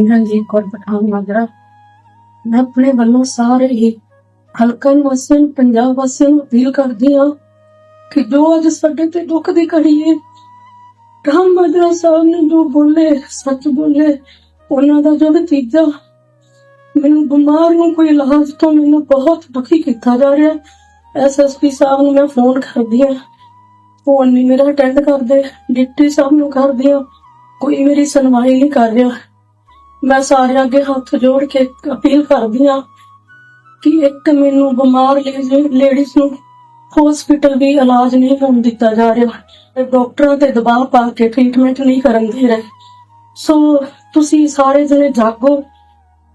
ਜੀ ਕੋਲ ਪਠਾਨ ਮਾਜਰਾ ਮੈਂ ਆਪਣੇ ਵੱਲੋਂ ਸਾਰੇ ਹੀ ਹਲਕਾ ਨਿਵਾਸੀਆਂ ਪੰਜਾਬ ਵਾਸੀਆਂ ਨੂੰ ਅਪੀਲ ਕਰਦੀ ਹਾਂ ਕਿ ਜੋ ਅੱਜ ਸਾਡੇ ਤੇ ਦੁੱਖ ਦੀ ਘੜੀ ਹੈ ਰਾਮ ਮਾਜਰਾ ਸਾਹਿਬ ਨੇ ਜੋ ਬੋਲੇ, ਸੱਚ ਬੋਲੇ, ਉਹਨਾਂ ਦਾ ਜੋ ਨਤੀਜਾ, ਮੈਨੂੰ ਬਿਮਾਰ ਨੂੰ ਕੋਈ ਇਲਾਜ ਤੋਂ ਮੈਨੂੰ ਬਹੁਤ ਦੁਖੀ ਕੀਤਾ ਜਾ ਰਿਹਾ। ਐਸਐਸਪੀ ਸਾਹਿਬ ਨੂੰ ਮੈਂ ਫੋਨ ਕਰਦੀ ਹਾਂ। ਫੋਨ ਨਹੀਂ ਮੇਰਾ ਅਟੈਂਡ ਕਰਦੇ, ਡਿਪਟੀ ਸਾਹਿਬ ਨੂੰ ਕਰਦੀ ਹਾਂ। ਕੋਈ ਮੇਰੀ ਸੁਣਵਾਈ ਨਹੀਂ ਕਰ ਰਿਹਾ। ਮੈਂ ਸਾਰਿਆਂ ਅੱਗੇ ਹੱਥ ਜੋੜ ਕੇ ਅਪੀਲ ਕਰਦੀ ਹਾਂ ਕਿ ਇੱਕ ਮੈਨੂੰ ਬਿਮਾਰ ਲੇਡੀਜ਼ ਨੂੰ ਹਸਪੀਟਲ ਵੀ ਇਲਾਜ ਨਹੀਂ ਹੋਣ ਦਿੱਤਾ ਜਾ ਰਿਹਾ ਤੇ ਡਾਕਟਰਾਂ ਤੇ ਦਬਾਅ ਪਾ ਕੇ ਟ੍ਰੀਟਮੈਂਟ ਨਹੀਂ ਕਰਨ ਦੇ ਰਹੇ। ਸੋ ਤੁਸੀਂ ਸਾਰੇ ਜਣੇ ਜਾਗੋ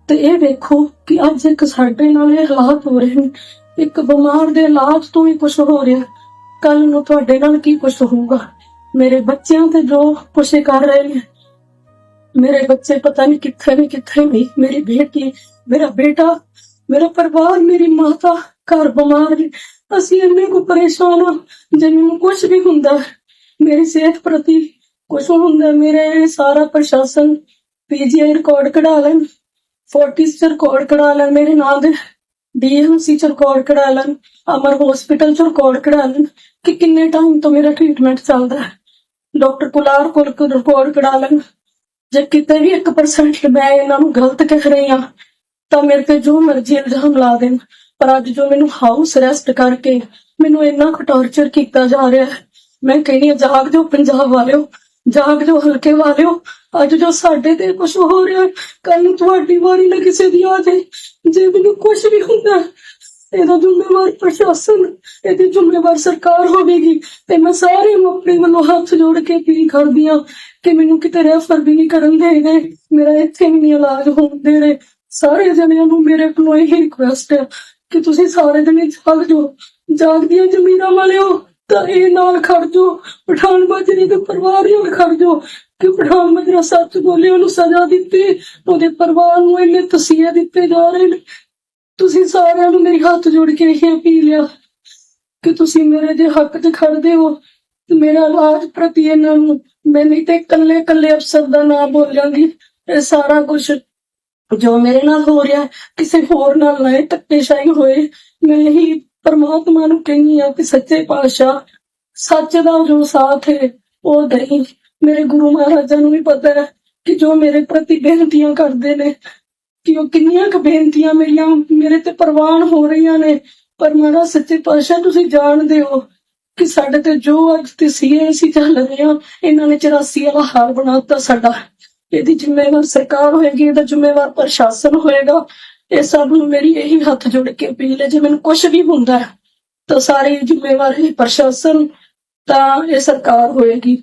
ਤੇ ਇਹ ਵੇਖੋ ਕਿ ਅੱਜ ਇੱਕ ਸਾਡੇ ਨਾਲ ਇਹ ਹਾਲਾਤ ਹੋ ਰਹੇ ਨੇ। ਇੱਕ ਬਿਮਾਰ ਦੇ ਇਲਾਜ ਤੋਂ ਹੀ ਕੁਝ ਹੋ ਰਿਹਾ। ਕੱਲ ਨੂੰ ਤੁਹਾਡੇ ਨਾਲ ਕੀ ਕੁਝ ਹੋਊਗਾ? ਮੇਰੇ ਬੱਚਿਆਂ ਤੇ ਜੋ ਕੁਛ ਕਰ ਰਹੇ ਨੇ ਮੇਰੇ ਬੱਚੇ ਪਤਾ ਨਹੀਂ ਕਿੱਥੇ ਨੇ, ਕਿੱਥੇ ਨਹੀਂ। ਮੇਰੀ ਬੇਟੀ, ਮੇਰਾ ਬੇਟਾ, ਮੇਰਾ ਪਰਿਵਾਰ, ਮੇਰੀ ਮਾਤਾ ਘਰ ਬਿਮਾਰ ਅਸੀਂ ਇੰਨੇ ਕੁ ਪਰੇਸ਼ਾਨ ਹਾਂ ਜਿਵੇਂ ਕੁਝ ਵੀ ਹੁੰਦਾ, ਮੇਰੀ ਸਿਹਤ ਪ੍ਰਤੀ ਕੁਝ ਹੁੰਦਾ, ਮੇਰੇ ਸਾਰਾ ਪ੍ਰਸ਼ਾਸਨ ਪੀਜੀਆਈ ਰਿਕਾਰਡ ਕਢਾ ਲੈਣ 40 ਰਿਕਾਰਡ ਕਢਾ ਲੈਣ, ਮੇਰੇ ਨਾਲ ਦੇ ਡੀਐਮਸੀ ਚ ਰਿਕਾਰਡ ਕਢਾ ਲੈਣ, ਅਮਰ ਹਸਪੀਟਲ ਚ ਰਿਕਾਰਡ ਕਢਾ ਲੈਣ, ਕਿ ਕਿੰਨੇ ਟਾਈਮ ਤੋਂ ਮੇਰਾ ਟ੍ਰੀਟਮੈਂਟ ਚੱਲਦਾ। ਹੈ ਡਾਕਟਰ ਕੁਲਾਰ ਕੋਲ ਰਿਕਾਰਡ ਕਢਾ ਲੈਣ। ਜੇ ਕਿਤੇ ਵੀ 1% ਮੈਂ ਇਹਨਾਂ ਨੂੰ ਗਲਤ ਕਹਿ ਰਹੀ ਹਾਂ, ਤਾਂ ਮੇਰੇ ਤੇ ਜੋ ਮਰਜ਼ੀ ਇਲਜ਼ਾਮ ਲਾ ਦੇਣ। ਪਰ ਅੱਜ ਜੋ ਮੈਨੂੰ ਹਾਊਸ ਅਰੈਸਟ ਕਰਕੇ ਮੈਨੂੰ ਇੰਨਾ ਕੁ ਟੌਰਚਰ ਕੀਤਾ ਜਾ ਰਿਹਾ ਹੈ, ਮੈਂ ਕਹਿੰਦੀ ਹਾਂ, ਜਾਗ ਜੋ ਪੰਜਾਬ ਵਾਲਿਓ, ਜਾਗ ਜੋ ਹਲਕੇ ਵਾਲਿਓ। ਅੱਜ ਜੋ ਸਾਡੇ ਤੇ ਕੁਝ ਹੋ ਰਿਹਾ ਕੱਲ ਨੂੰ ਤੁਹਾਡੀ ਵਾਰੀ ਨਾ ਕਿਸੇ ਦੀ ਆ ਜਾਏ। ਜੇ ਮੈਨੂੰ ਕੁਝ ਵੀ ਹੁੰਦਾ ਇਹਦਾ ਜ਼ਿੰਮੇਵਾਰ ਪ੍ਰਸ਼ਾਸਨ, ਇਹਦੀ ਜ਼ਿੰਮੇਵਾਰ ਸਰਕਾਰ ਹੋਵੇਗੀ ਤੇ ਮੈਂ ਸਾਰੇ ਨੂੰ ਆਪਣੇ ਵੱਲੋਂ ਹੱਥ ਜੋੜ ਕੇ ਅਪੀਲ ਕਰਦੀ ਹਾਂ ਕਿ ਮੈਨੂੰ ਕਿਤੇ ਰੈਫਰ ਵੀ ਨਹੀਂ ਕਰਨ ਦੇ ਮੇਰਾ ਇੱਥੇ ਵੀ ਨਹੀਂ ਇਲਾਜ ਹੋਣ ਦੇ ਸਾਰੇ ਜਣਿਆਂ ਨੂੰ ਮੇਰੇ ਕੋਲੋਂ ਇਹ ਰਿਕੁਐਸਟ ਹੈ ਕਿ ਤੁਸੀਂ ਸਾਰੇ ਜਣੇ ਚੱਲ ਜੋ ਜਾਗਦੀਆਂ ਜ਼ਮੀਨਾਂ ਵਾਲਿਓ, ਤਾਂ ਇਹ ਨਾਲ ਖੜ ਜੋ ਪਠਾਨ ਬਾਜਰੀ ਦੇ ਪਰਿਵਾਰ ਨਾਲ ਖੜ ਜੋ ਕਿ ਪਠਾਨ ਮਾਜਰਾ ਸੱਚ ਬੋਲੇ, ਉਹਨੂੰ ਸਜ਼ਾ ਦਿੱਤੀ, ਉਹਦੇ ਪਰਿਵਾਰ ਨੂੰ ਇੰਨੇ ਤਸੀਹੇ ਦਿੱਤੇ ਜਾ ਰਹੇ ਨੇ ਤੁਸੀਂ ਸਾਰਿਆਂ ਨੂੰ ਮੇਰੀ ਹੱਥ ਜੋੜ ਕੇ ਇਹ ਅਪੀਲ ਆ ਕਿ ਤੁਸੀਂ ਮੇਰੇ ਦੇ ਹੱਕ 'ਚ ਖੜਦੇ ਹੋ ਤੇ ਮੇਰਾ ਇਲਾਜ ਪ੍ਰਤੀ ਇਹਨਾਂ ਨੂੰ ਮੈਂ ਨਹੀਂ ਤੇ ਇਕੱਲੇ ਇਕੱਲੇ ਅਫਸਰ ਦਾ ਨਾਮ ਬੋਲਾਂਗੀ। ਇਹ ਸਾਰਾ ਕੁਝ ਜੋ ਮੇਰੇ ਨਾਲ ਹੋ ਰਿਹਾ, ਕਿਸੇ ਹੋਰ ਨਾਲ ਨਾ ਇਹ ਧੱਕੇਸ਼ਾਹੀ ਹੋਏ। ਮੈਂ ਹੀ ਪਰਮਾਤਮਾ ਨੂੰ ਕਹਿੰਦੀ ਆ ਕਿ ਸੱਚੇ ਪਾਤਸ਼ਾਹ, ਸੱਚ ਦਾ ਜੋ ਸਾਥ ਹੈ, ਉਹ ਦਈ। ਮੇਰੇ ਗੁਰੂ ਮਹਾਰਾਜਾਂ ਨੂੰ ਵੀ ਪਤਾ ਹੈ ਕਿ ਜੋ ਮੇਰੇ ਪ੍ਰਤੀ ਬੇਨਤੀਆਂ ਕਰਦੇ ਨੇ ਕਿ ਉਹ ਕਿੰਨੀਆਂ ਕੁ ਬੇਨਤੀਆਂ ਮੇਰੀਆਂ, ਮੇਰੇ ਤੇ ਪ੍ਰਵਾਨ ਹੋ ਰਹੀਆਂ ਨੇ, ਪਰ ਮੇਰਾ ਸੱਚੇ ਪਾਤਸ਼ਾਹ, ਤੁਸੀਂ ਜਾਣਦੇ ਹੋ ਕਿ ਸਾਡੇ ਤੇ ਜੋ ਅੱਜ ਤੇ ਸੀਏ ਅਸੀਂ ਚੱਲ ਰਹੇ ਹਾਂ, ਇਹਨਾਂ ਨੇ 84 ਵਾਲਾ ਹਾਲ ਬਣਾਤਾ ਸਾਡਾ। ਇਹਦੀ ਜ਼ਿੰਮੇਵਾਰ ਸਰਕਾਰ ਹੋਏਗੀ, ਇਹਦਾ ਜ਼ਿੰਮੇਵਾਰ ਪ੍ਰਸ਼ਾਸਨ ਹੋਏਗਾ। ਇਹ ਸਭ ਨੂੰ ਮੇਰੀ ਇਹੀ ਹੱਥ ਜੋੜ ਕੇ ਅਪੀਲ ਹੈ, ਜੇ ਮੈਨੂੰ ਕੁਝ ਵੀ ਹੁੰਦਾ ਤਾਂ ਸਾਰੇ ਜ਼ਿੰਮੇਵਾਰ ਇਹ ਪ੍ਰਸ਼ਾਸਨ, ਤਾਂ ਇਹ ਸਰਕਾਰ ਹੋਏਗੀ।